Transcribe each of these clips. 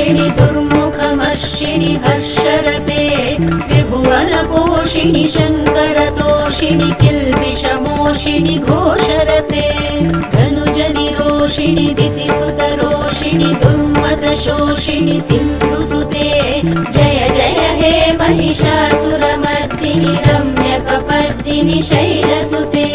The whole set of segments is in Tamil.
दुर्धरदर्शिणि दुर्मुखमर्षिणि हर्षरते त्रिभुवनपोषिणि शङ्करतोषिणि किल्बिषमोषिणि घोषरते धनुजनिरोषिणि दितिसुतरोषिणि दुर्मदशोषिणि सिन्धुसुते जय जय हे महिषासुरमर्दिनि रम्यकपर्दिनि शैलसुते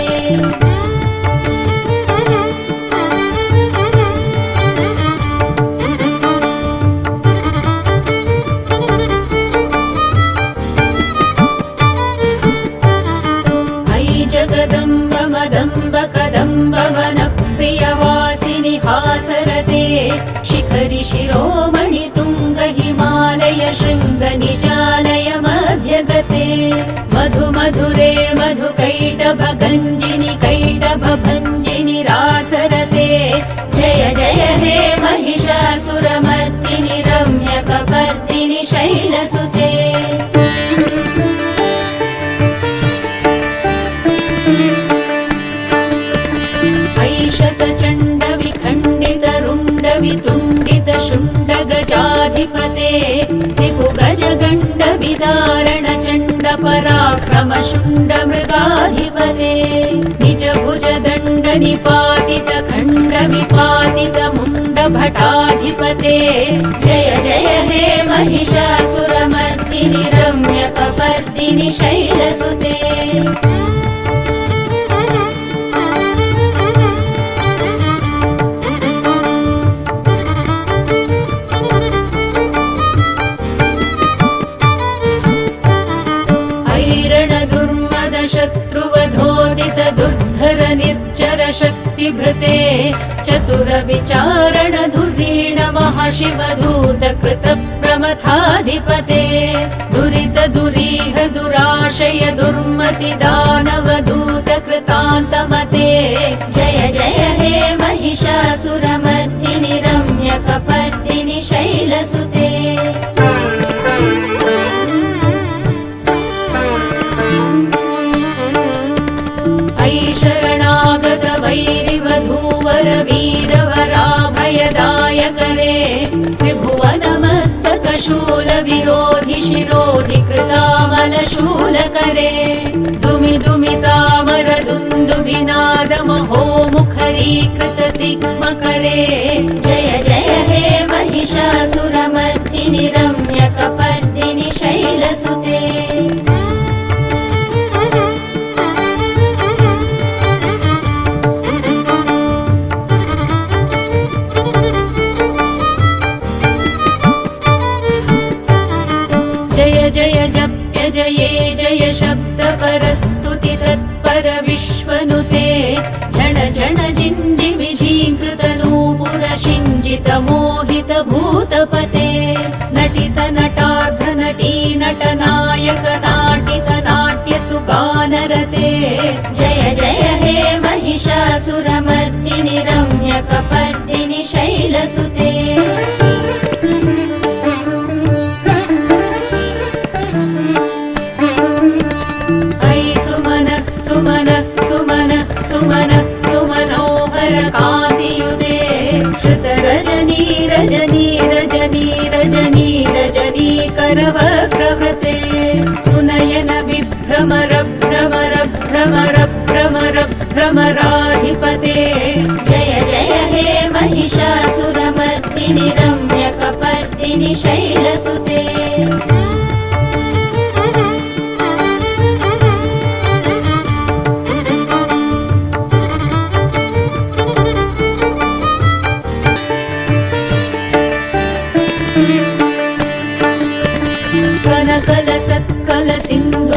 शिखरि शिरोमणि तुङ्ग हिमालय शृङ्ग निजालय मध्यगते मधु मधुरे मधु कैटभ गञ्जिनि कैटभ भञ्जिनि रासरते जय जय हे महिषासुरमर्दिनि रम्यकपर्दिनि शैलसुते रुण्ड वितुण्डित शुण्ड गजाधिपते रिपु गज गण्ड विदारण चण्ड पराक्रम शुण्ड मृगाधिपते निज भुज दण्ड निपातित खण्ड विपातित मुण्ड भटाधिपते जय जय हे महिषासुरमर्दिनि रम्यकपर्दिनि शैलसुते शत्रुवधोदित दुर्धर निर्जर शक्तिभृते चतुर विचारण धुरीण महाशिव दूत कृत प्रमथाधिपते दुरित दुरीह दुराशय दुर्मति दानव दूत कृतान्तमते जय जय हे महिषासुरमर्दिनि परवीरवराभयदायकरे त्रिभुवनमस्तक शूल विरोधि शिरोधि कृतामल शूल करे धुमि जय जय हे महिषासुरमर्दिनि रम्यकपर्दिनि शैलसुते जय जय जप्य जये जय शब्द परस्तुति तत्पर विश्वनुते झण झण जिञ्जि विझीकृत नूपुर शिञ्जित मोहित भूतपते नटित नटार्ध नटी नट नायक नाटित नाट्य सुगानरते जय जय हे महिषासुरमर्दिनि रम्यकपर्दिनि शैलसुते श्रुतरजनी रजनी रजनी रजनी रजनी करवक्रवृते सुनयन विभ्रमर भ्रमर भ्रमर भ्रमर भ्रमराधिपते जय जय हे महिषासुरमर्दिनि रम्यकपर्दिनि शैलसुते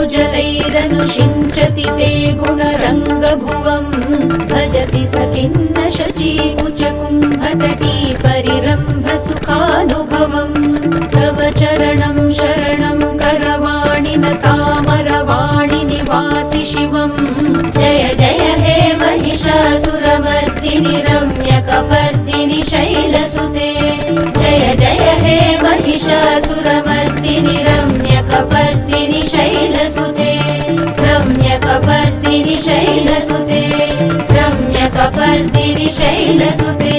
सिन्धुजलैरनुषिञ्चति ते गुणरङ्गभुवम् भजति स खिन्न शचीकुचकुम्भतटी परिरम्भ सुखानुभवम् तव चरणं शरणं करवाणि न तामरवाणि निवासि शिवम् जय जय हे महिषासुरमर्दिनि रम्यकपर्दिनि शैलसुते जय जय हे महिषासुरमर्दिनि रम्यकपर्दिनि शैलसुते। रम्यकपर्दिनि शैलसुते। रम्यकपर्दिनि शैलसुते।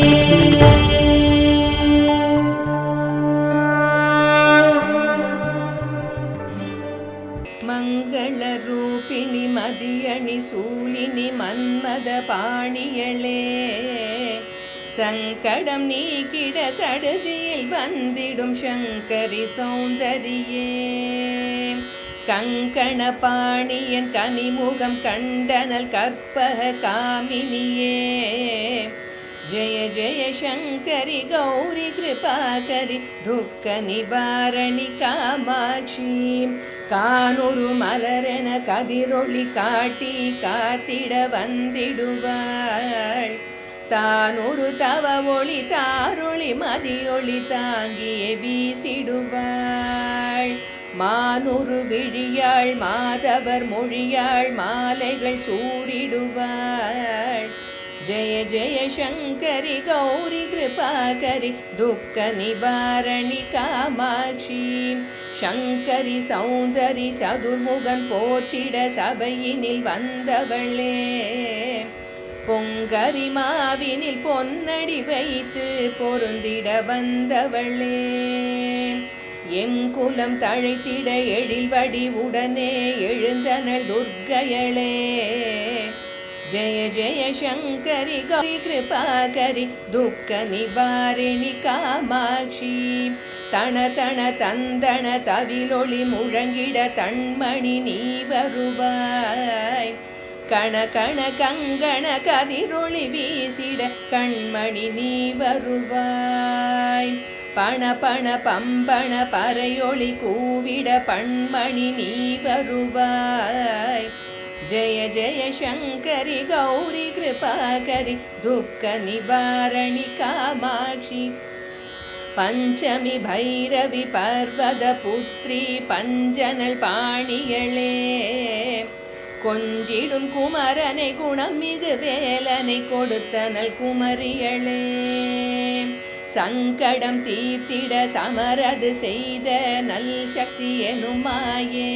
मङ्गलरूपिणि मदियणि सूरिनि मन्मदपाणियळे சங்கடம் நீக்கிட சடுதியில் வந்திடும் சங்கரி சௌந்தரியே. கங்கண பாணியன் கனிமுகம் கண்டனல் கற்பக காமினியே. ஜய ஜய சங்கரி கௌரி கிருபாகரி துக்க நிவாரணி காமாட்சி. கானொரு மலரென கதிரொளி காட்டி காத்திட வந்திடுவாள். ತಾನೊರು ತವ ಒಳಿ ತಾರೊಳಿ ಮದಿಯೊಳಿ ತಾಂಗಿಯೇ வீசிடுவாள். மானொரு விழியாள் மாதவர் மொழியாள் மாலைகள் சூடிடுவாள். ஜெய ஜெய சங்கரி கௌரி கிருபாகரி துக்க நிவாரணி காமாட்சி. சங்கரி சௌந்தரி சதுர்முகன் போற்றிட சபையினில் வந்தவளே. பொங்கரிமாவினில் பொன்னடி வைத்து பொருந்திட வந்தவளே. எம் குலம் தழைத்திட எழில்வடி உடனே எழுந்தனள் துர்க்கையளே. ஜெய ஜெய சங்கரி கௌரி கிருபாகரி துக்க நிவாரிணி காமாட்சி. தன தன தந்தன தவிலொளி முழங்கிட தன்மணி நீ வருவாய். கண கண கங்கண கதிரொளி வீசிட கண்மணி நீ வருவாய். பண பண பம்பண பறையொளி கூவிட பண்மணி நீ வருவாய். ஜய ஜய சங்கரி கௌரி கிருபாகரி துக்க நிவாரணி காமாட்சி. பஞ்சமி பைரவி பர்வத புத்ரி பஞ்சனல் பாணியளே கொஞ்சிடும் குமரனை குணம் மிகு வேலனை கொடுத்தனல் குமரியளே. சங்கடம் தீர்த்திட சமரது செய்த நல் சக்தி எனுமாயே.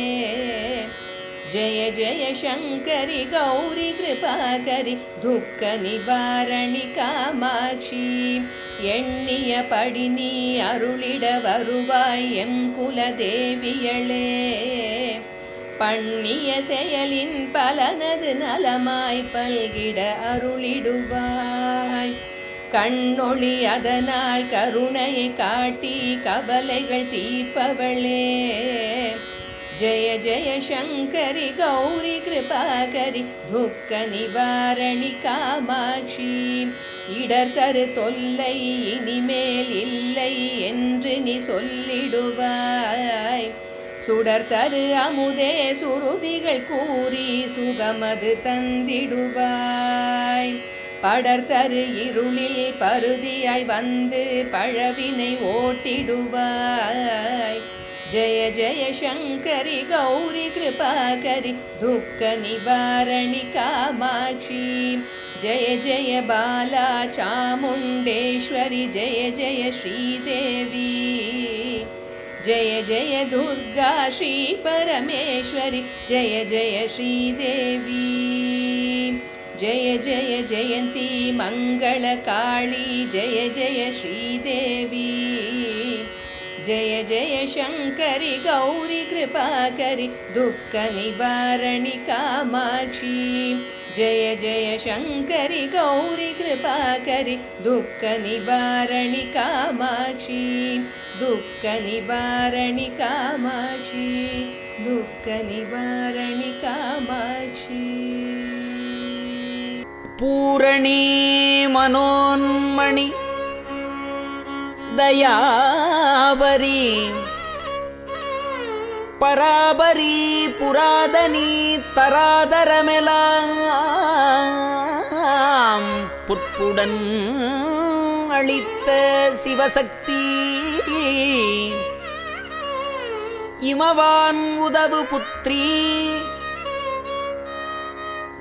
ஜய ஜய சங்கரி கௌரி கிருபாகரி துக்க நிவாரணி காமாட்சி எண்ணிய படி நீ அருளிட வருவாய் எம் குலதேவியளே. பண்ணிய செயலின் பலனது நலமாய் பல்கிட அருளிடுவாய். கண்ணொளி அதனால் கருணையை காட்டி கவலைகள் தீர்ப்பவளே. ஜய ஜய சங்கரி கௌரி கிருபாகரி துக்க நிவாரணி காமாட்சி. இடர் தரு தொல்லை இனிமேல் இல்லை என்று நீ சொல்லிடுவாய். சுடர் தரு அமுதே சுருதிகள் கூறி சுகமது தந்திடுவாய். படர்தரு இருளில் பருதியாய் வந்து பழவினை ஓட்டிடுவாய். ஜய ஜய சங்கரி கௌரி கிருபாகரி துக்க நிவாரணி காமாட்சி. ஜய ஜய பாலா சாமுண்டேஸ்வரி ஜய ஜய ஸ்ரீதேவி. जय जय दुर्गा श्रीपरमेश्वरि जय जय श्रीदेवी जय जय जयन्ती मङ्गलकाळी जय जय श्रीदेवी जय जय शङ्करि गौरि कृपाकरि दुःखनिवारणि कामाक्षी। जय जय शङ्करि गौरि कृपाकरि दुःखनिवारणि कामाक्षी दुःखनिवारणि कामाक्षी दुःखनिवारणि कामाक्षी पूरणी मनोन्मणि दयावरी ಪರಾಬರಿ ಪುರಾದನಿ ತರಾದರಮೆಲ ಪುಟ್ಪುಡನ್ ಅಳಿತ್ತ ಶಿವಸಕ್ತಿ இமவான் உதவு புத்திரி.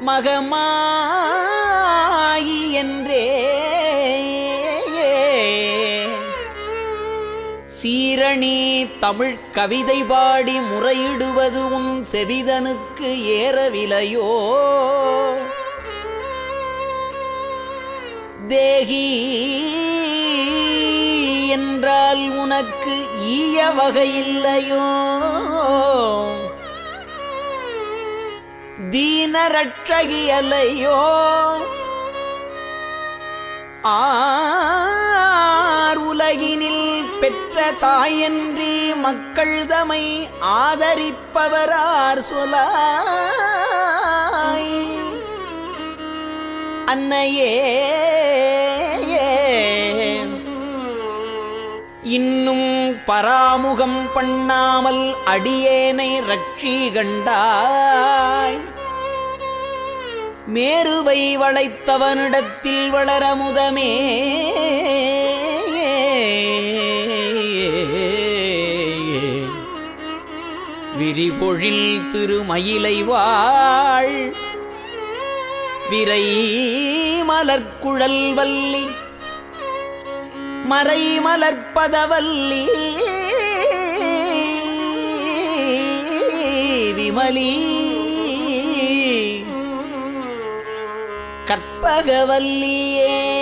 மகமாயி என்றே. சீரணி தமிழ் கவிதை பாடி முறையிடுவது உன் செவிதனுக்கு ஏறவிலையோ. தேகி என்றால் உனக்கு ஈய வகையில்லையோ? தீனரட்சகியலையோ? ஆர் உலகினில் பெற்ற தாயன்றி மக்கள் தமை ஆதரிப்பவரார் சொலாய். அன்னையே இன்னும் பராமுகம் பண்ணாமல் அடியேனை ரட்சி கண்டாய். மேருவை வளைத்தவனிடத்தில் வளரமுதமே விரிபொழில் திருமயிலை வாழ். விரை மலர்குழல் வல்லி மறை மலர்ப்பதவல்லி விமலி. கற்பகவல்லியே.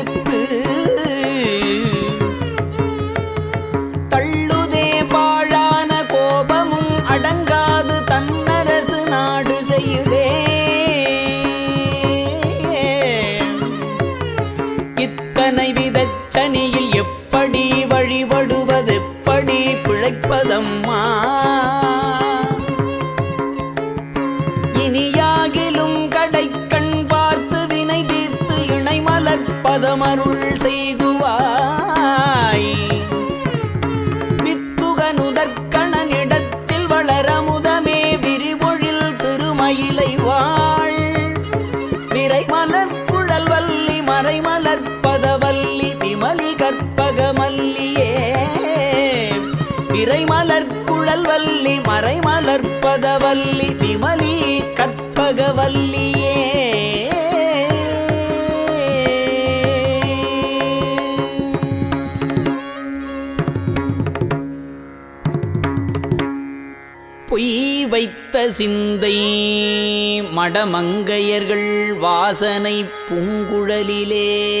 மலர்குழல் வல்லி மறை மலர்ப்பதவல்லி விமலி கற்பகவல்லியே. பொய் வைத்த சிந்தை மடமங்கையர்கள் வாசனை பூங்குழலிலே.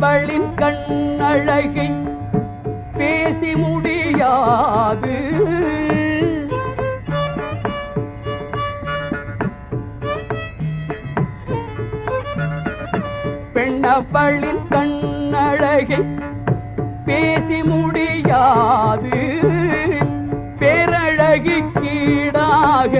பெண்ணவளின் கண்ணழகை பேசி முடியாது. பெண்ணவளின் கண்ணழகை பேசி முடியாது. பேரழகி கீடாக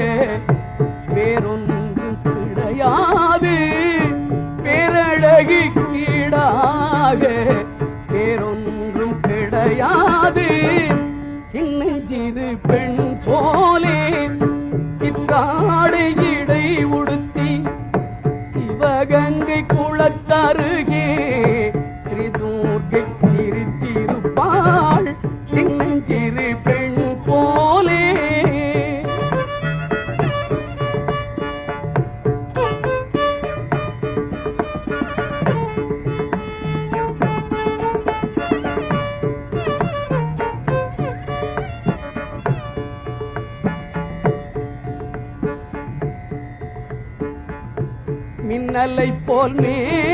நலை போல் மேனி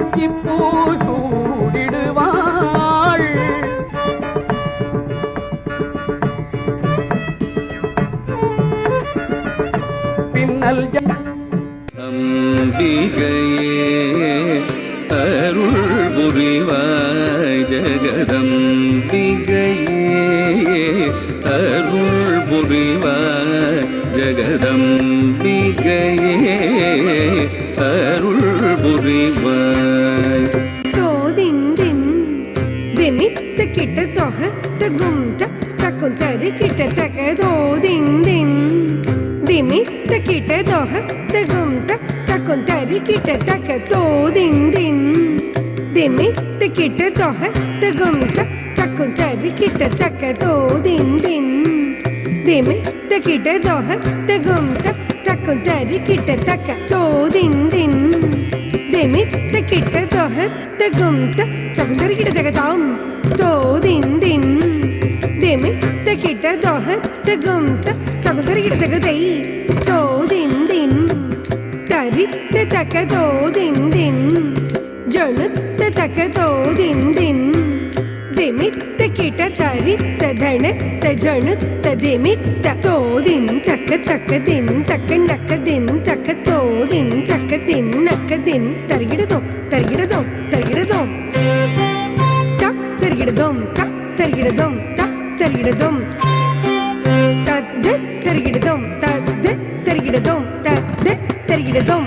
பிச்சி பூ கிட்ட தொக தகும் தக்கும் தரு கிட்ட தக தோதிந்தின் திமித்த கிட்ட தொக தகும் தக்கும் தரு கிட்ட தக்க தோதிந்தின் திமித்த கிட்ட தொக தகும் தகுந்தர் கிட்ட தகதாம் தோதிந்தின் திமித்த கிட்ட தொக தகும் தகுந்தர் கிட்ட தகதை தோதிந்தின் தரித்த தக்க தோதிந்தின் ஜொணுத்த தக்க தோதிந்தின் திமித்த கிட்ட தரித்த தனத்த ஜொணுத்த திமித்த தோதின் தக்க தக்க தின் தக்க நக்க தின் தக்க தோதின் தக்க தின் நக்க தின். தருகிடதோ தருகிடதோ தருகிடதோ தக் தருகிடதோம் தக் தருகிடதோம் தக் தருகிடதோம். தத்து தருகிடதோம் தத்து தருகிட தருகிடதோம் த த தருகிடதோம்.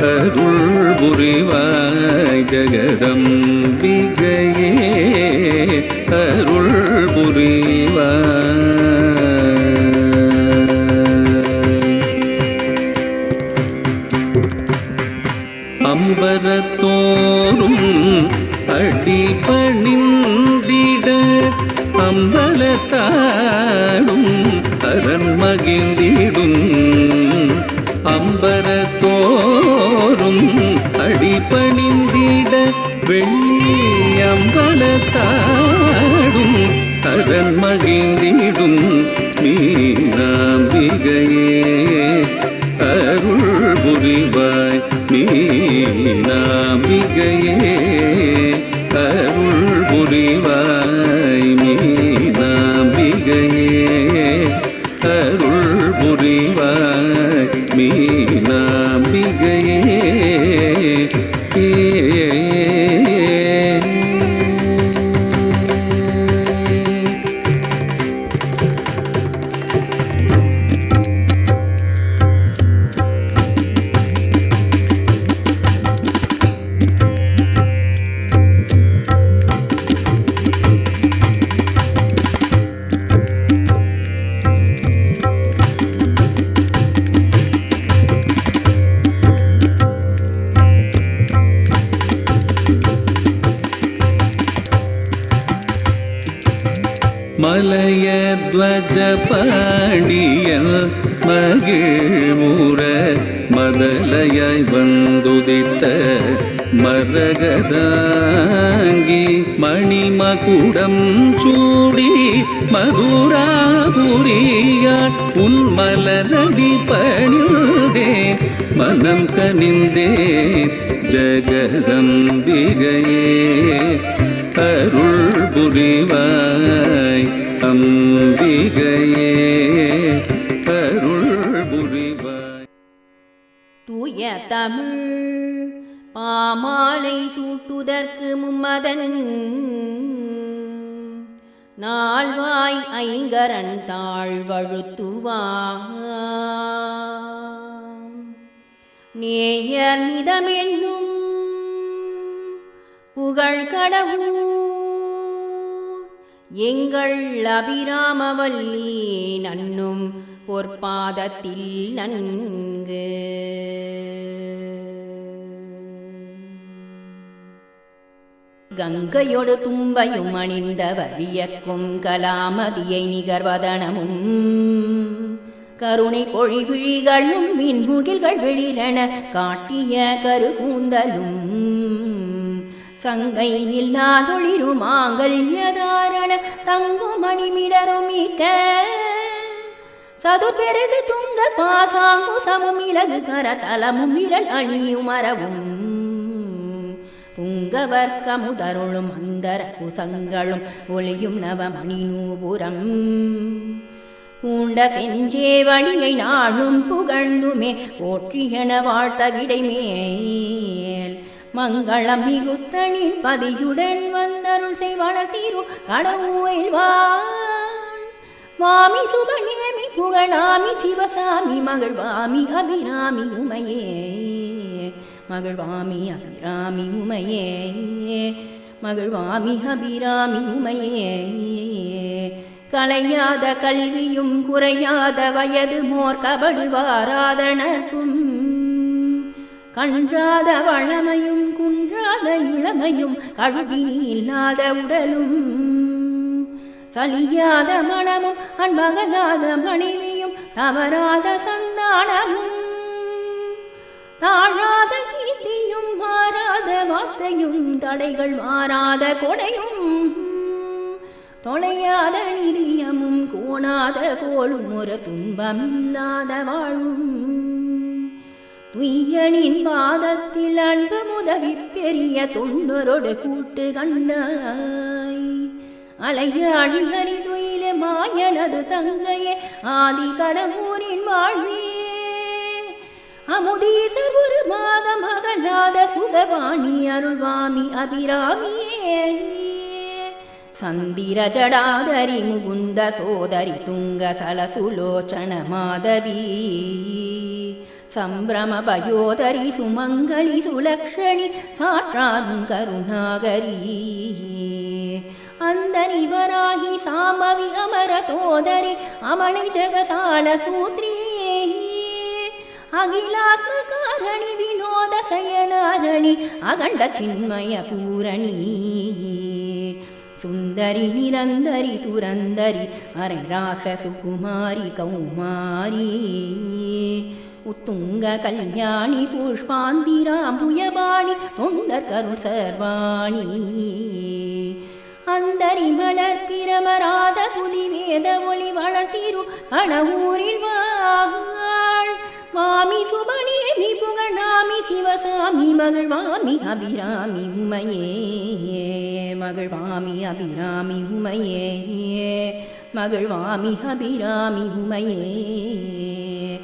அருள் புரிவாய் ஜெகதம்பிகையே அருள் புரிவாய் அம்பரத்தோறும் அடி பணிந்திட அம்பலத்தாடும் அரண் மகிழ்ந்திடும். அம்பர தோறும் அடிபணிந்திட வெள்ளி அம்பலத்தாடும் அரண் மகிழ்ந்திடும் மீனாம்பிகையே. அருள் புரிவாய் மீனாம்பிகையே. மலையத்வஜ பாண்டியன் மகிழ்முற மதலையாய் வந்துதித்த மரகதாங்கி மணிமகுடம் சூடி மதுராபுரியாள் உன்மலரடி பணிந்தே மனம் கனிந்தே ஜகதம்பிகையே அருள் புரிவாய் அம்ப அம்பிகையே அருள் புரிவாய். தூய தமிழ் பாமாலை சூட்டுதற்கு மும்மதன் நாள்வாய் ஐங்கரன் தாழ்வழுத்துவா நேயர் மிதமென்னும் புகழ் கடவுள் எங்கள் அபிராமவல்லி நன்னும் பொற்பாதத்தில் நன்கு. கங்கையொடு தும்பையும் அணிந்தவர் வியக்கும் கலாமதியை நிகர்வதனமும். கருணை பொழிவிழிகளும் மின்முகில்கள் வெளிரென காட்டிய கருகூந்தலும். சங்கை இல்லாதொழிரு மாங்கல்யதாரண தங்கும் மணிமிடரும் மிக்க சதுர்பெருகு துங்க பாசாங்கு சமம் இலகு கர தலமும் விரல் அணியும் மரவும் புங்கவர்க்கமுதருளும் அந்தர குசங்களும் ஒளியும் நவமணி நூபுரம் பூண்ட செஞ்சேவடியை நாளும் புகழ்ந்துமே போற்றியன வாழ்த்த விடைமேல் மங்களம் மிகுத்தனின் பதியுடன் வந்தருள் செய்வாளர் தீரு கடவுரில் வாழ் வாமி சுபநேமி புகழாமி சிவசாமி மகிழ்வாமி அபிராமி உமையே. மகிழ்வாமி அபிராமி உமையே. மகிழ்வாமி அபிராமி உமையே. கலையாத கல்வியும் குறையாத வயது மோர் கபடு வாராத நட்பும் கன்றாத வளமையும் குன்றாத இளமையும் கழுவினி இல்லாத உடலும். சலியாத மனமும் அன்பகலாத மனைவியும் தவறாத சந்தானமும். தாழாத கீர்த்தியும் மாறாத வார்த்தையும் தடைகள் மாறாத கொடையும். தொலையாத நிதியமும் கோணாத கோளும் ஒரு துன்பமில்லாத வாழும். துய்யனின் பாதத்தில் அன்பு முதவி பெரிய தொண்டரோடு கூட்டு கண்ணாய். அலைய அழுகரி துயில மாயனது தங்கையே ஆதி கடம்பூரின் வாழ்வே. அமுதீசர் ஒரு மாத அகலாத சுதவாணி அருள்வாமி அபிராமியே. சந்திர ஜடாதரி முகுந்த சோதரி துங்க சலசுலோச்சன மாதவி. सम्भ्रमभयोदरि सुमङ्गलि सुलक्षणि साक्षान् करुणागरी। अन्दरि वराहि साम्भवि अमरतोदरि अमणि अमलि अखिलात्मकारणि अखिलात्मकारि विनोदशयनारणी सुन्दरि निरन्दरि तुरन्दरि अरे कौमारी। உத்துங்க கல்யாணி புஷ்பாந்திராம்புயபாணி தொண்டர் கருள் சர்வாணி. அந்தரி மலர் பிரமராத புதி வேத ஒளி வளர்த்திரு கணவூரில் வாழ். மாமி சுபநேமி புகழாமி சிவசாமி மகள் மகிழ்வாமி அபிராமி உமையே. மகள் மகிழ்வாமி அபிராமி உமையே. மகள் வாமி அபிராமி உமையே.